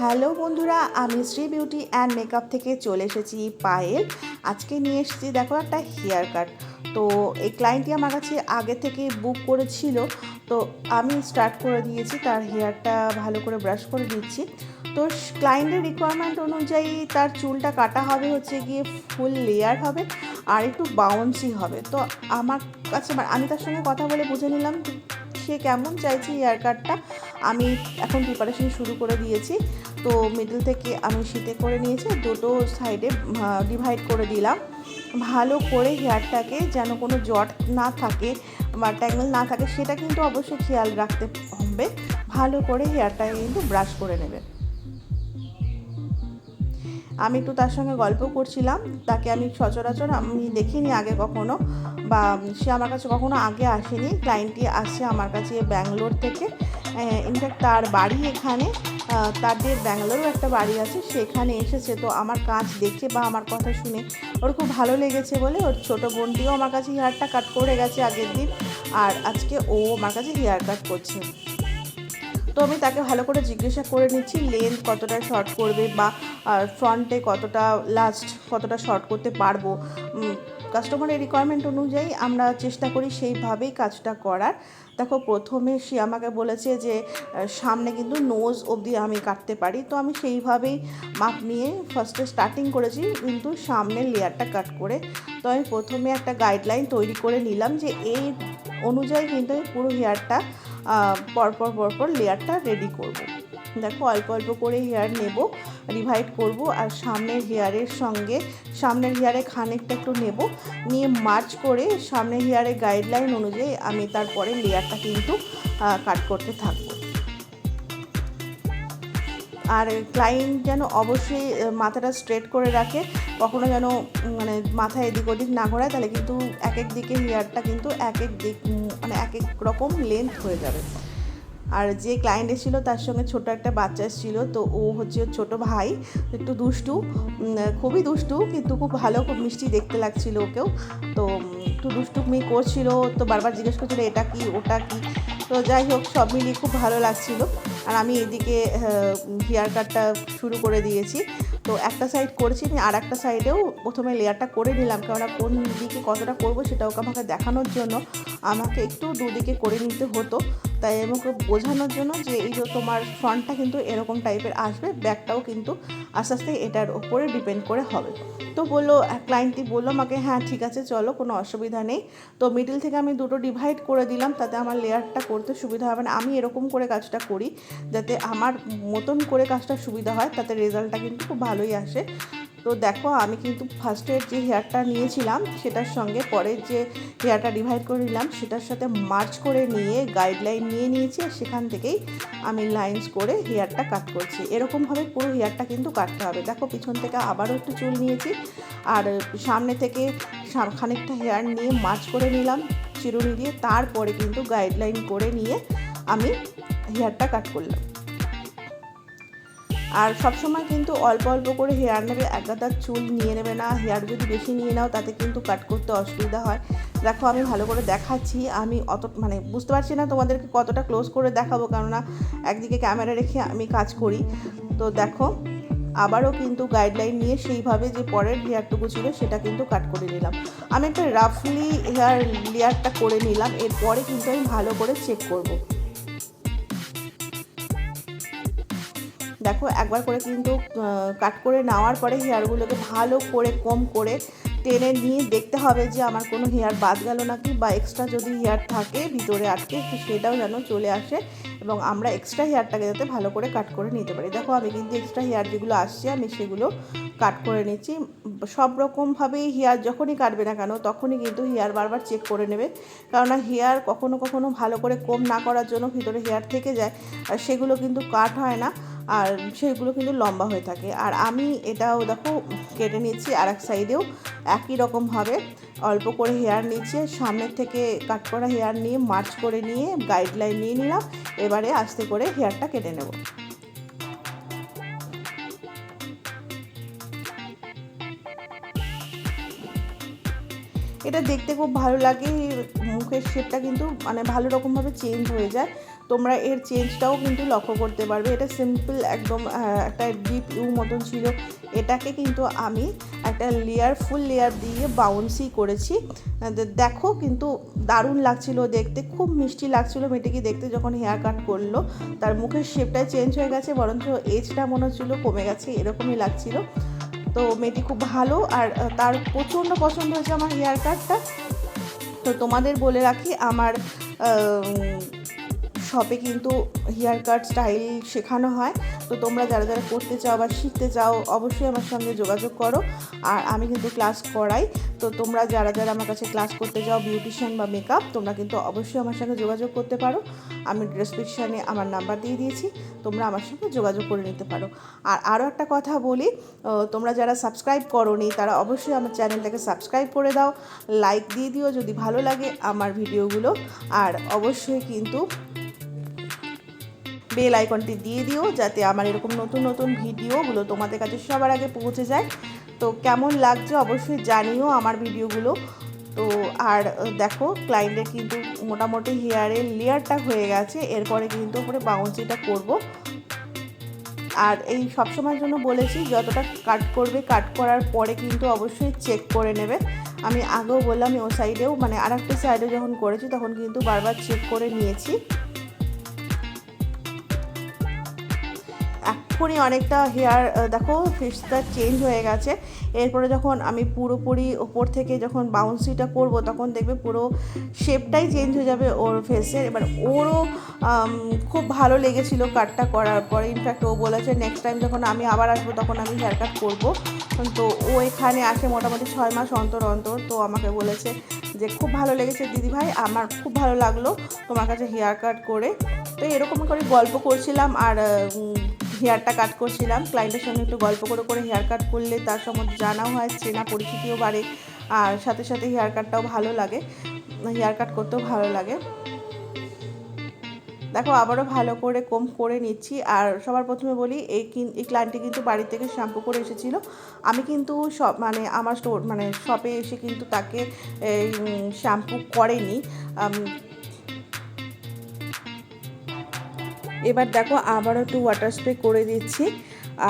Hello বন্ধুরা, আমি Shri beauty and makeup থেকে চলে এসেছি পায়েল। আজকে নিয়ে এসেছি দেখো একটা হেয়ার কাট। তো এই ক্লায়েন্টটি আমার কাছে আগে থেকে বুক করেছিল। তো আমি স্টার্ট করে দিয়েছি, তার হেয়ারটা ভালো করে ব্রাশ করে দিচ্ছি তো ক্লায়েন্টের রিকোয়ারমেন্ট অনুযায়ী তার চুলটা কাটা হবে, হচ্ছে গিয়ে ফুল লেয়ার হবে আর একটু বাউন্সি হবে। তো আমার কাছে আমি তার সঙ্গে কথা বলে বুঝে নিলাম সে কেমন চাইছে হেয়ার কাটটা। আমি এখন প্রিপারেশন শুরু করে দিয়েছি। তো মিডল থেকে আমি শীতে করে নিয়েছি, দুটো সাইডে ডিভাইড করে দিলাম। ভালো করে হেয়ারটাকে যেন কোনো জট না থাকে বা ট্যাঙ্গল না থাকে, সেটা কিন্তু অবশ্যই খেয়াল রাখতে হবে। ভালো করে হেয়ারটাকে কিন্তু ব্রাশ করে নেবে। আমি একটু তার সঙ্গে গল্প করছিলাম, তাকে আমি সচরাচর আমি দেখিনি আগে কখনো বা সে আমার কাছে কখনো আগে আসেনি। ক্লায়েন্টটি আসছে আমার কাছে ব্যাঙ্গালোর থেকে। ইনফ্যাক্ট তার বাড়ি এখানে তাদের ব্যাঙ্গালোরও একটা বাড়ি আছে, সেখানে এসেছে। তো আমার কাজ দেখে বা আমার কথা শুনে ওর খুব ভালো লেগেছে বলে ওর ছোটো বোনটিও আমার কাছে হেয়ারটা কাট করে গেছে আগের দিন। আর আজকে ও আমার কাছে হেয়ার কাট করছে। তো আমি তাকে ভালো করে জিজ্ঞাসা করে নিচ্ছি লেন্থ কতটা শর্ট করবে বা ফ্রন্টে কতটা লাস্ট কতটা শর্ট করতে পারব। কাস্টমারের রিকোয়ারমেন্ট অনুযায়ী আমরা চেষ্টা করি সেইভাবেই কাজটা করার। দেখো, প্রথমে সে আমাকে বলেছে যে সামনে কিন্তু নোজ অবধি আমি কাটতে পারি। তো আমি সেইভাবেই মাপ নিয়ে ফার্স্টে স্টার্টিং করেছি, কিন্তু সামনের লেয়ারটা কাট করে। তো আমি প্রথমে একটা গাইডলাইন তৈরি করে নিলাম যে, এই অনুযায়ী কিন্তু পুরো হেয়ারটা পরপর পরপর লেয়ারটা রেডি করব। দেখো, অল্প অল্প করে হেয়ার নেব ডিভাইড করব আর সামনের হেয়ারের সঙ্গে, সামনের হেয়ারে খানিকটা একটু নেব নিয়ে মার্চ করে সামনের হেয়ারের গাইডলাইন অনুযায়ী আমি তারপরে লেয়ারটা কিন্তু কাট করতে থাকব আর ক্লায়েন্ট যেন অবশ্যই মাথাটা স্ট্রেট করে রাখে, কখনো যেন মানে মাথা এদিক ওদিক না ঘোরায়, তাহলে কিন্তু এক এক দিকে হেয়ারটা কিন্তু এক এক দিক মানে এক এক রকম লেন্থ হয়ে যাবে। আর যে ক্লায়েন্ট এসেছিল তার সঙ্গে ছোট একটা বাচ্চা এসেছিল, তো ও হচ্ছে ছোট ভাই, একটু দুষ্টু খুবই দুষ্টু, কিন্তু খুব ভালো, খুব মিষ্টি দেখতে লাগছিল ওকেও। তো একটু দুষ্টুমি করছিল, তো বারবার জিজ্ঞেস করছিল, এটা কি, ওটা কি? তো যাই হোক, সব মিলিয়ে খুব ভালো লাগছিল। আর আমি এদিকে হেয়ার কাটটা শুরু করে দিয়েছি। তো একটা সাইড করেছি আমি, আর একটা সাইডেও প্রথমে লেয়ারটা করে নিলাম কেননা কোন দিকে কতটা করব সেটা ওকে আমাকে দেখানোর জন্য আমাকে একটু দুদিকে করে নিতে হতো। তাই আমাকে বোঝানোর জন্য যে এই যে তোমার ফ্রন্টটা কিন্তু এরকম টাইপের আসবে ব্যাকটাও কিন্তু আস্তে আস্তে এটার ওপরে ডিপেন্ড করে হবে। তো বলল ক্লায়েন্টটি বলল আমাকে হ্যাঁ ঠিক আছে, চলো, কোনো অসুবিধা নেই। তো মিডিল থেকে আমি দুটো ডিভাইড করে দিলাম, তাতে আমার লেয়ারটা করতে সুবিধা হবে না। আমি এরকম করে কাজটা করি, যাতে আমার মতন করে কাজটা সুবিধা হয়, তাতে রেজাল্টটা কিন্তু খুব ভালোই আসে। তো দেখো, আমি কিন্তু ফার্স্টের যে হেয়ারটা নিয়েছিলাম, সেটার সঙ্গে পরের যে হেয়ারটা ডিভাইড করে নিলাম, সেটার সাথে মার্চ করে নিয়ে গাইডলাইন নিয়ে নিয়েছি আর সেখান থেকেই আমি লাইন্স করে হেয়ারটা কাট করছি। এরকমভাবে পুরো হেয়ারটা কিন্তু কাটতে হবে। দেখো, পিছন থেকে আবারও একটু চুল নিয়েছি আর সামনে থেকে খানিকটা হেয়ার নিয়ে মাছ করে নিলাম চিরুনি দিয়ে। তারপরে কিন্তু গাইডলাইন করে নিয়ে আমি হেয়ারটা কাট করলাম। আর সবসময় কিন্তু অল্প অল্প করে হেয়ার নেবে। এক গাদার চুল নিয়ে নেবে না। হেয়ার যদি বেশি নিয়ে নাও, তাতে কিন্তু কাট করতে অসুবিধা হয়। দেখো, আমি ভালো করে দেখাচ্ছি। আমি অত মানে বুঝতে পারছি না তোমাদেরকে কতটা ক্লোজ করে দেখাবো, কেননা একদিকে ক্যামেরা রেখে আমি কাজ করি। তো দেখো, আবারও কিন্তু গাইডলাইন নিয়ে সেইভাবে যে পরের হেয়ারটুকু ছিল, সেটা কিন্তু কাট করে নিলাম। আমি একটা রাফলি হেয়ার লেয়ারটা করে নিলাম, এরপরে কিন্তু আমি ভালো করে চেক করব। দেখো, একবার করে কিন্তু কাট করে নেওয়ার পরে হেয়ারগুলোকে ভালো করে, কম করে টেনে নিয়ে দেখতে হবে যে আমার কোনো হেয়ার বাদ গেল নাকি বা এক্সট্রা যদি হেয়ার থাকে ভিতরে আটকে সেটাও যেন চলে আসে এবং আমরা এক্সট্রা হেয়ারটাকে যাতে ভালো করে কাট করে নিতে পারি। দেখো, আমি কিন্তু এক্সট্রা হেয়ার যেগুলো আসছে, আমি সেগুলো কাট করে নিচ্ছি। সব রকমভাবেই হেয়ার যখনই কাটবে না কেন, তখনই কিন্তু হেয়ার বারবার চেক করে নেবে। কেননা হেয়ার কখনো কখনো ভালো করে কম না করার জন্য ভিতরে হেয়ার থেকে যায়, আর সেগুলো কিন্তু কাট হয় না। আর সেগুলো কিন্তু লম্বা হয়ে থাকে। আর আমি এটাও দেখো কেটে নিচ্ছি আর এক সাইডেও। একই রকমভাবে অল্প করে হেয়ার নিচ্ছে সামনের থেকে কাট করা হেয়ার নিয়ে মার্চ করে নিয়ে গাইডলাইন নিয়ে নিলাম। এবারে আস্তে করে হেয়ারটা কেটে নেব। এটা দেখতে খুব ভালো লাগে। মুখের শেপটা কিন্তু মানে ভালো রকমভাবে চেঞ্জ হয়ে যায়। তোমরা এর চেঞ্জটাও কিন্তু লক্ষ্য করতে পারবে। এটা সিম্পল একদম একটা ডিপ ইউ মতন ছিল। এটাকে কিন্তু আমি একটা লেয়ার ফুল লেয়ার দিয়ে বাউন্সি করেছি। দেখো কিন্তু দারুণ লাগছিল দেখতে, খুব মিষ্টি লাগছিল মেয়েটিকে দেখতে যখন হেয়ার কাট করল। তার মুখের শেপটা চেঞ্জ হয়ে গেছে, বরঞ্চ এজটা মনে হচ্ছিল কমে গেছে, এরকমই লাগছিল। তো মেয়েটি খুব ভালো, আর তার প্রচণ্ড পছন্দ হয়েছে আমার হেয়ার কাটটা তো তোমাদের বলে রাখি, আমার শপে কিন্তু হেয়ার কাট স্টাইল শেখানো হয়। তো তোমরা যারা যারা করতে চাও বা শিখতে চাও, অবশ্যই আমার সঙ্গে যোগাযোগ করো। আর আমি কিন্তু ক্লাস করাই। তো তোমরা যারা যারা আমার কাছে ক্লাস করতে চাও বিউটিশিয়ান বা মেকআপ তোমরা কিন্তু অবশ্যই আমার সঙ্গে যোগাযোগ করতে পারো। আমি ডিসক্রিপশানে আমার নাম্বার দিয়ে দিয়েছি। তোমরা আমার সঙ্গে যোগাযোগ করে নিতে পারো। আর আরও একটা কথা বলি তোমরা যারা সাবস্ক্রাইব করোনি, তারা অবশ্যই আমার চ্যানেলটাকে সাবস্ক্রাইব করে দাও। লাইক দিয়ে দিও যদি ভালো লাগে আমার ভিডিওগুলো আর অবশ্যই কিন্তু বেল আইকনটি দিয়ে দিও যাতে আমার এরকম নতুন নতুন ভিডিওগুলো তোমাদের কাছে সবার আগে পৌঁছে যায়। তো কেমন লাগছে অবশ্যই জানিও আমার ভিডিওগুলো। তো আর দেখো ক্লায়েন্টের কিন্তু মোটামুটি হেয়ারের লেয়ারটা হয়ে গেছে, এরপরে কিন্তু ওপরে বাউন্সিটা করব। আর এই সবসময়ের জন্য বলেছি, যতটা কাট করবে কাট করার পরে কিন্তু অবশ্যই চেক করে নেবে। আমি আগেও বললাম, ও সাইডেও মানে আর একটা সাইডে যখন করেছি, তখন কিন্তু বারবার চেক করে নিয়েছি। এক্ষুনি অনেকটা হেয়ার দেখো ফেসটা চেঞ্জ হয়ে গেছে। এরপরে যখন আমি পুরোপুরি ওপর থেকে যখন বাউন্সিটা করব, তখন দেখবে পুরো শেপটাই চেঞ্জ হয়ে যাবে ওর ফেসের এবার ওরও খুব ভালো লেগেছিল কাটটা করার পরে। ইনফ্যাক্ট ও বলেছে নেক্সট টাইম যখন আমি আবার আসব, তখন আমি হেয়ার কাট করব। তো ও এখানে আসে মোটামুটি ছয় মাস অন্তর অন্তর। তো আমাকে বলেছে যে, খুব ভালো লেগেছে দিদি ভাই, আমার খুব ভালো লাগল তোমার কাছে হেয়ার কাট করে। তো এরকম করে গল্প করছিলাম। আর হেয়ারটা কাট করছিলাম। ক্লায়েন্টের সঙ্গে একটু গল্প করে করে হেয়ার কাট করলে তার সম্বন্ধে জানাও হয়, চেনা পরিচিতিও বাড়ে আর সাথে সাথে হেয়ার কাটটাও ভালো লাগে। হেয়ার কাট করতেও ভালো লাগে। দেখো, আবারও ভালো করে কম করে নিচ্ছি আর সবার প্রথমে বলি, এই এই ক্লায়েন্টটি কিন্তু বাড়ি থেকে শ্যাম্পু করে এসেছিল। আমি কিন্তু সব মানে আমার স্টোর মানে শপে এসে কিন্তু তাকে শ্যাম্পু করেনি। এবার দেখো আবারও একটু ওয়াটার স্প্রে করে দিচ্ছি।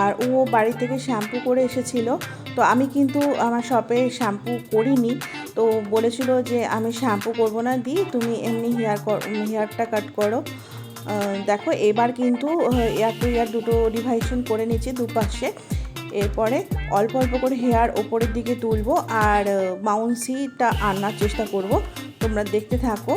আর ও বাড়ি থেকে শ্যাম্পু করে এসেছিল। তো আমি কিন্তু আমার শপে শ্যাম্পু করিনি। তো বলেছিল যে আমি শ্যাম্পু করব না, দি তুমি এমনি হেয়ার হেয়ারটা কাট করো। দেখো এবার কিন্তু এয়ার টু ইয়ার দুটো ডিভাইশন করে নিচ্ছি দুপাশে। এরপরে অল্প অল্প করে হেয়ার ওপরের দিকে তুলবো। আর বাউন্সিটা আনার চেষ্টা করব। তোমরা দেখতে থাকো।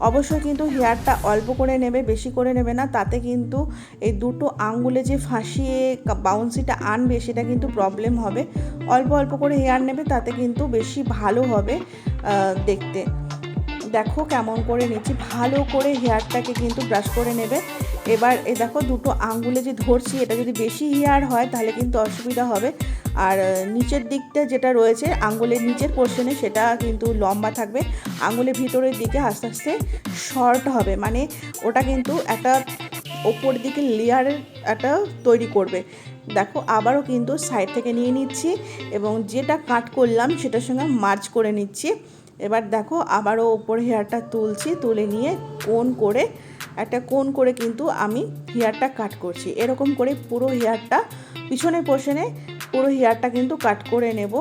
অবশ্যই কিন্তু হেয়ারটা অল্প করে নেবে, বেশি করে নেবে না। তাতে কিন্তু এই দুটো আঙ্গুলে যে ফাঁসিয়ে বাউন্সিটা আনবে, সেটা কিন্তু প্রবলেম হবে। অল্প অল্প করে হেয়ার নেবে, তাতে কিন্তু বেশি ভালো হবে দেখতে। দেখো কেমন করে নিচ্ছি। ভালো করে হেয়ারটাকে কিন্তু ব্রাশ করে নেবে। এবার এ দেখো দুটো আঙ্গুলে যে ধরছি, এটা যদি বেশি হেয়ার হয়, তাহলে কিন্তু অসুবিধা হবে। আর নিচের দিকটা যেটা রয়েছে, আঙ্গুলের নিচের পোর্শনে সেটা কিন্তু লম্বা থাকবে। আঙ্গুলের ভিতরের দিকে আস্তে আস্তে শর্ট হবে মানে ওটা কিন্তু একটা ওপর দিকে লেয়ারের একটা তৈরি করবে। দেখো, আবারও কিন্তু সাইড থেকে নিয়ে নিচ্ছি এবং যেটা কাট করলাম সেটার সঙ্গে মার্চ করে নিচ্ছি। এবার দেখো, আবারও ওপর হেয়ারটা তুলছি, তুলে নিয়ে কোন করে, একটা কোন করে কিন্তু আমি হেয়ারটা কাট করছি। এরকম করে পুরো হেয়ারটা পিছনের পোর্শনে পুরো হেয়ারটা কিন্তু কাট করে নেব।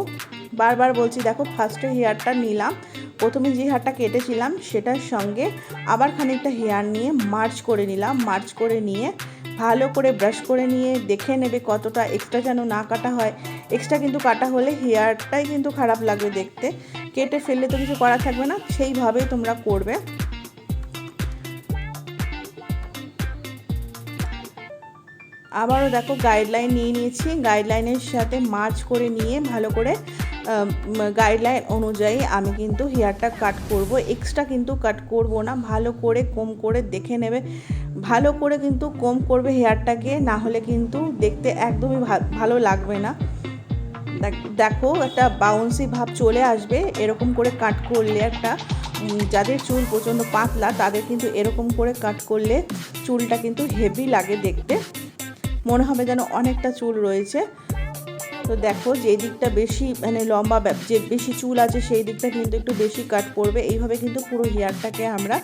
বারবার বলছি, দেখো ফার্স্টে হেয়ারটা নিলাম। প্রথমে যে হেয়ারটা কেটেছিলাম, সেটার সঙ্গে আবার খানিকটা হেয়ার নিয়ে মার্চ করে নিলাম। মার্চ করে নিয়ে ভালো করে ব্রাশ করে নিয়ে দেখে নেবে কতটা এক্সট্রা যেন না কাটা হয়। এক্সট্রা কিন্তু কাটা হলে হেয়ারটাই কিন্তু খারাপ লাগবে দেখতে। কেটে ফেললে তো কিছু করা থাকবে না। সেইভাবেই তোমরা করবে। আবারও দেখো গাইডলাইন নিয়ে নিয়েছি। গাইডলাইনের সাথে মার্চ করে নিয়ে ভালো করে গাইডলাইন অনুযায়ী আমি কিন্তু হেয়ারটা কাট করব। এক্সট্রা কিন্তু কাট করব না। ভালো করে কম করে দেখে নেবে। ভালো করে কিন্তু কম করবে হেয়ারটাকে না হলে কিন্তু দেখতে একদমই ভালো লাগবে না। দেখো একটা বাউন্সি ভাব চলে আসবে। এরকম করে কাট করলে একটা যাদের চুল প্রচণ্ড পাতলা, তাদের কিন্তু এরকম করে কাট করলে চুলটা কিন্তু হেভি লাগে দেখতে। মনে হবে যেন অনেকটা চুল রয়েছে। তো দেখো যে দিকটা বেশি মানে লম্বা যে বেশি চুল আছে সেই দিকটা কিন্তু একটু বেশি কাট করবে। এইভাবে কিন্তু পুরো হেয়ারটাকে আমরা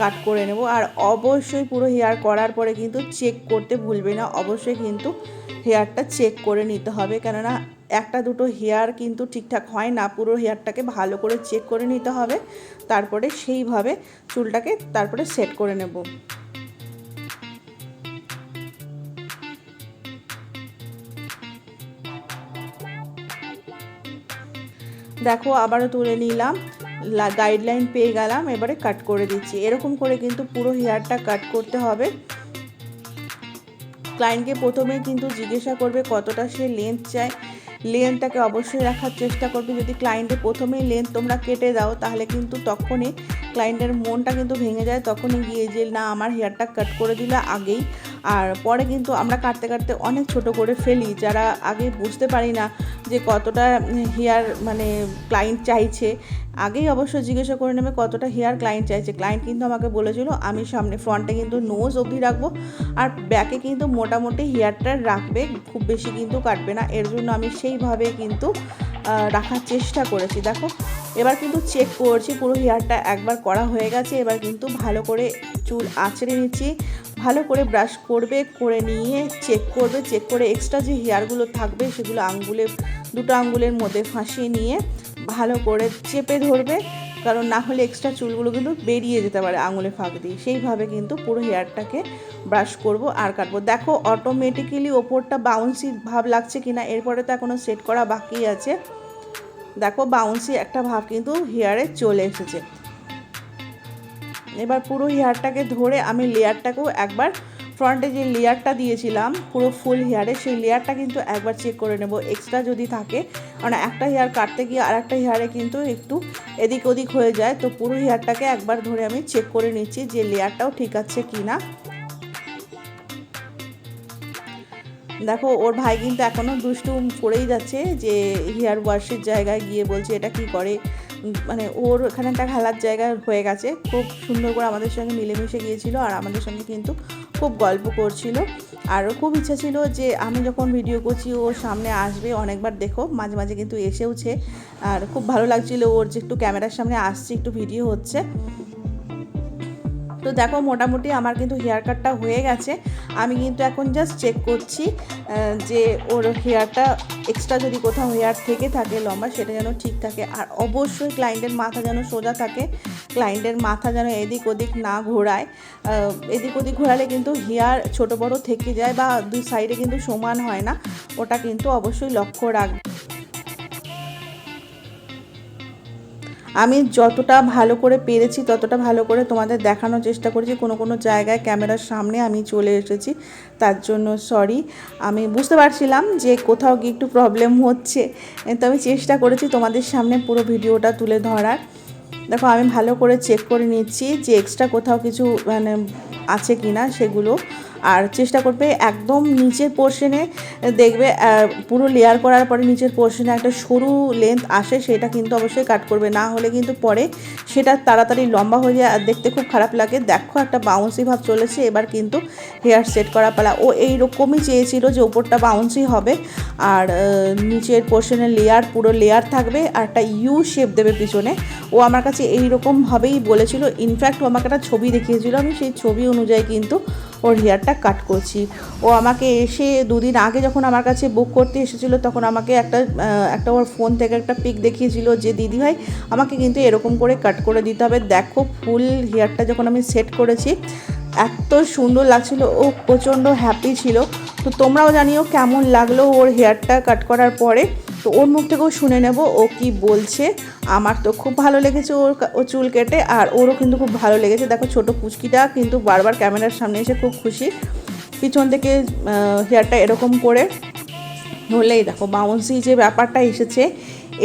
কাট করে নেব। আর অবশ্যই পুরো হেয়ার করার পরে কিন্তু চেক করতে ভুলবে না। অবশ্যই কিন্তু হেয়ারটা চেক করে নিতে হবে। কেননা একটা দুটো হেয়ার কিন্তু ঠিকঠাক হয় না। পুরো হেয়ারটাকে ভালো করে চেক করে নিতে হবে। তারপরে সেইভাবে চুলটাকে তারপরে সেট করে নেব। দেখো, আবারও তুলে নিলাম। গাইডলাইন পেয়ে গেলাম, এবারে কাট করে দিচ্ছি। এরকম করে কিন্তু পুরো হেয়ারটা কাট করতে হবে। ক্লায়েন্টকে প্রথমে কিন্তু জিজ্ঞাসা করবে কতটা সে লেন্থ চায়। লেন্থটাকে অবশ্যই রাখার চেষ্টা করবে। যদি ক্লায়েন্টে প্রথমেই লেন্থ তোমরা কেটে দাও, তাহলে কিন্তু তখনই ক্লায়েন্টের মনটা কিন্তু ভেঙে যায় তখনই গিয়ে যে না, আমার হেয়ারটা কাট করে দিলে আগেই। আর পরে কিন্তু আমরা কাটতে কাটতে অনেক ছোট করে ফেলি। যারা আগে বুঝতে পারি না যে কতটা হেয়ার মানে ক্লায়েন্ট চাইছে, আগেই অবশ্য জিজ্ঞাসা করে নেবে কতটা হেয়ার ক্লায়েন্ট চাইছে। ক্লায়েন্ট কিন্তু আমাকে বলেছিল, আমি সামনে ফ্রন্টে কিন্তু নোজ অবধি রাখব, আর ব্যাকে কিন্তু মোটামুটি হেয়ারটা রাখবে, খুব বেশি কিন্তু কাটবে না। এর জন্য আমি সেইভাবে কিন্তু রাখার চেষ্টা করেছি। দেখো, এবার কিন্তু চেক করছি, পুরো হেয়ারটা একবার করা হয়ে গেছে। এবার কিন্তু ভালো করে চুল আঁচড়ে নিচ্ছি। ভালো করে ব্রাশ করবে, করে নিয়ে চেক করবে। চেক করে এক্সট্রা যে হেয়ারগুলো থাকবে, সেগুলো আঙ্গুলে, দুটো আঙ্গুলের মধ্যে ফাঁসিয়ে নিয়ে ভালো করে চেপে ধরবে। কারণ না হলে এক্সট্রা চুলগুলো কিন্তু বেরিয়ে যেতে পারে আঙুলে ফাঁক দিয়ে। সেইভাবে কিন্তু পুরো হেয়ারটাকে ব্রাশ করব আর কাটবো। দেখো অটোমেটিক্যালি ওপরটা বাউন্সি ভাব লাগছে কিনা, এরপরে তো এখনও সেট করা বাকি আছে। দেখো বাউন্সি একটা ভাব কিন্তু হেয়ারে চলে এসেছে। এবার পুরো হেয়ারটাকে ধরে আমি লেয়ারটাকেও একবার ফ্রন্টে যে লেয়ারটা দিয়েছিলাম, পুরো ফুল হেয়ারে সেই লেয়ারটা কিন্তু একবার চেক করে নেব। এক্সট্রা যদি থাকে, কারণ একটা হেয়ার কাটতে গিয়ে আর একটা হেয়ারে কিন্তু একটু এদিক ওদিক হয়ে যায়, তো পুরো হেয়ারটাকে একবার ধরে আমি চেক করে নিচ্ছি যে লেয়ারটাও ঠিক আছে কি না দেখো, ওর ভাই কিন্তু এখনও দুষ্টু করেই যাচ্ছে যে হেয়ার ওয়াশের জায়গায় গিয়ে বলছে, এটা কি করে? মানে ওর এখানে একটা খেলার জায়গা হয়ে গেছে। খুব সুন্দর করে আমাদের সঙ্গে মিলেমিশে গিয়েছিল, আর আমাদের সঙ্গে কিন্তু খুব গল্প করছিল। আরও খুব ইচ্ছা ছিল যে আমি যখন ভিডিও করছি ওর সামনে আসবে, অনেকবার দেখো, মাঝে মাঝে কিন্তু এসেওছে। আর খুব ভালো লাগছিল ওর যে একটু ক্যামেরার সামনে আসছে, একটু ভিডিও হচ্ছে। তো দেখো মোটামুটি আমার কিন্তু হেয়ার কাটটা হয়ে গেছে। আমি কিন্তু এখন জাস্ট চেক করছি যে ওর হেয়ারটা এক্সট্রা যদি কোথাও হেয়ার থেকে থাকে লম্বা, সেটা যেন ঠিক থাকে। আর অবশ্যই ক্লায়েন্টের মাথা যেন সোজা থাকে ক্লায়েন্টের মাথা যেন এদিক ওদিক না ঘোরায়। এদিক ওদিক ঘোরালে কিন্তু হেয়ার ছোট বড় থেকে যায় বা দুই সাইডে কিন্তু সমান হয় না। ওটা কিন্তু অবশ্যই লক্ষ্য রাখবে আমি যতটা ভালো করে পেরেছি, ততটা ভালো করে তোমাদের দেখানোর চেষ্টা করেছি। কোনো কোনো জায়গায় ক্যামেরার সামনে আমি চলে এসেছি। তার জন্য সরি আমি বুঝতে পারছিলাম যে কোথাও কি একটু প্রবলেম হচ্ছে। তো আমি চেষ্টা করেছি তোমাদের সামনে পুরো ভিডিওটা তুলে ধরার। দেখো, আমি ভালো করে চেক করে নিচ্ছি যে এক্সট্রা কোথাও কিছু মানে আছে কি না সেগুলো। আর চেষ্টা করবে একদম নিচের পোর্শনে দেখবে পুরো লেয়ার করার পরে নিচের পোর্শনে একটা সরু লেন্থ আসে, সেটা কিন্তু অবশ্যই কাট করবে। না হলে কিন্তু পরে সেটা তাড়াতাড়ি লম্বা হয়ে যায় আর দেখতে খুব খারাপ লাগে। দেখো একটা বাউন্সি ভাব চলেছে, এবার কিন্তু হেয়ার সেট করা পালা। ও এই এইরকমই চেয়েছিল যে ওপরটা বাউন্সি হবে আর নিচের পোর্শনে লেয়ার পুরো লেয়ার থাকবে আর একটা ইউ শেপ দেবে পিছনে। ও আমার কাছে এইরকমভাবেই বলেছিল। ইনফ্যাক্ট ও আমাকে একটা ছবি দেখিয়েছিল। আমি সেই ছবি অনুযায়ী কিন্তু ওর হেয়ারটা কাট করছি। ও আমাকে এসে দুদিন আগে যখন আমার কাছে বুক করতে এসেছিল, তখন আমাকে একটা একটা ওর ফোন থেকে একটা পিক দেখিয়েছিল যে, দিদি ভাই, আমাকে কিন্তু এরকম করে কাট করে দিতে হবে। দেখো ফুল হেয়ারটা যখন আমি সেট করেছি, এত সুন্দর লাগছিল। ও প্রচণ্ড হ্যাপি ছিল। তো তোমরাও জানিও কেমন লাগল ওর হেয়ারটা কাট করার পরে। তো ওর মুখ থেকেও শুনে নেব ও কি বলছে। আমার তো খুব ভালো লেগেছে ওর ও চুল কেটে, আর ওরও কিন্তু খুব ভালো লেগেছে। দেখো ছোট পুচকিটা কিন্তু বারবার ক্যামেরার সামনে এসে খুব খুশি। পিছন থেকে হেয়ারটা এরকম করে হলেই দেখো বাউন্সি যে ব্যাপারটা এসেছে,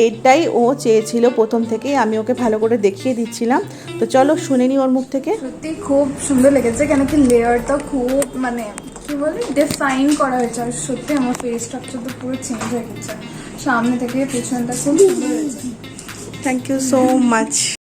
এইটাই ও চেয়েছিল প্রথম থেকেই। আমি ওকে ভালো করে দেখিয়ে দিচ্ছিলাম। তো চলো শুনে নি ওর মুখ থেকে। সত্যি খুব সুন্দর লেগেছে, কেন কি লেয়ারটা খুব মানে কি বলে ডিফাইন করা হয়েছে। আর সত্যি আমার ফেস স্ট্রাকচার তো পুরো চেঞ্জ হয়ে গেছে। সামনে থেকে পেছনটা খুব সুন্দর হয়েছে। Thank you so much